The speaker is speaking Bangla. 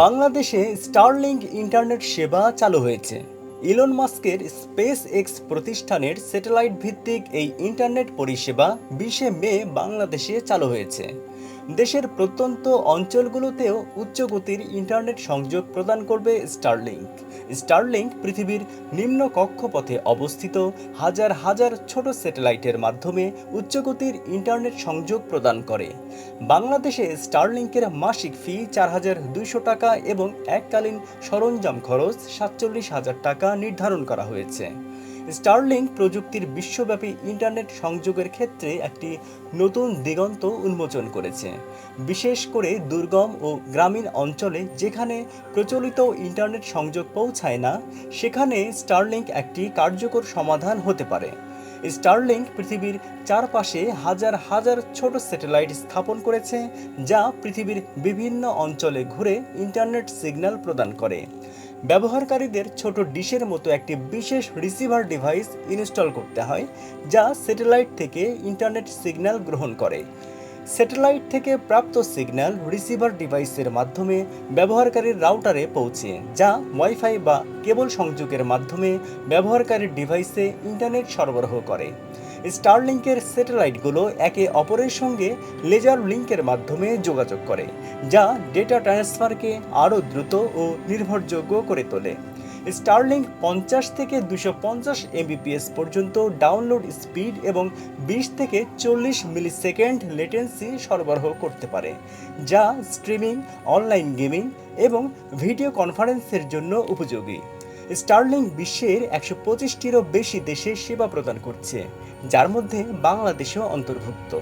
বাংলাদেশে স্টারলিংক ইন্টারনেট সেবা চালু হয়েছে। ইলন মাস্কের স্পেস এক্স প্রতিষ্ঠানের স্যাটেলাইট ভিত্তিক এই ইন্টারনেট পরিষেবা বিশে মে বাংলাদেশে চালু হয়েছে। দেশের প্রত্যন্ত অঞ্চলগুলোতেও উচ্চগতির ইন্টারনেট সংযোগ প্রদান করবে স্টারলিংক। স্টারলিংক পৃথিবীর নিম্ন কক্ষপথে অবস্থিত হাজার হাজার ছোট স্যাটেলাইটের মাধ্যমে উচ্চগতির ইন্টারনেট সংযোগ প্রদান করে। বাংলাদেশে স্টারলিংকের মাসিক ফি চার হাজার দুইশো টাকা এবং এককালীন সরঞ্জাম খরচ সাতচল্লিশ হাজার টাকা নির্ধারণ করা হয়েছে। স্টারলিংক প্রযুক্তির বিশ্বব্যাপী ইন্টারনেট সংযোগের ক্ষেত্রে একটি নতুন দিগন্ত উন্মোচন করেছে। বিশেষ করে দুর্গম ও গ্রামীণ অঞ্চলে যেখানে প্রচলিত ইন্টারনেট সংযোগ পৌঁছায় না, সেখানে স্টারলিংক একটি কার্যকর সমাধান হতে পারে। স্টারলিংক পৃথিবীর চারপাশে হাজার হাজার ছোট স্যাটেলাইট স্থাপন করেছে, যা পৃথিবীর বিভিন্ন অঞ্চলে ঘুরে ইন্টারনেট সিগন্যাল প্রদান করে। ব্যবহারকারীদের ছোট ডিশের মতো একটি বিশেষ রিসিভার ডিভাইস ইনস্টল করতে হয়, যা স্যাটেলাইট থেকে ইন্টারনেট সিগন্যাল গ্রহণ করে। স্যাটেলাইট থেকে প্রাপ্ত সিগন্যাল রিসিভার ডিভাইসের মাধ্যমে ব্যবহারকারীর রাউটারে পৌঁছে, যা ওয়াইফাই বা কেবল সংযোগের মাধ্যমে ব্যবহারকারীর ডিভাইসে ইন্টারনেট সরবরাহ করে। স্টারলিংকের স্যাটেলাইটগুলো একে অপরের সঙ্গে লেজার লিঙ্কের মাধ্যমে যোগাযোগ করে, যা ডেটা ট্রান্সফারকে আরও দ্রুত ও নির্ভরযোগ্য করে তোলে। স্টারলিংক পঞ্চাশ থেকে দুশো পঞ্চাশ এমবিপিএস পর্যন্ত ডাউনলোড স্পিড এবং বিশ থেকে চল্লিশ মিলি সেকেন্ড লেটেন্সি সরবরাহ করতে পারে, যা স্ট্রিমিং অনলাইন গেমিং এবং ভিডিও কনফারেন্সের জন্য উপযোগী। স্টারলিংক বিশ্বের একশো পঁচিশটিরও বেশি দেশে সেবা প্রদান করছে, যার মধ্যে বাংলাদেশও অন্তর্ভুক্ত।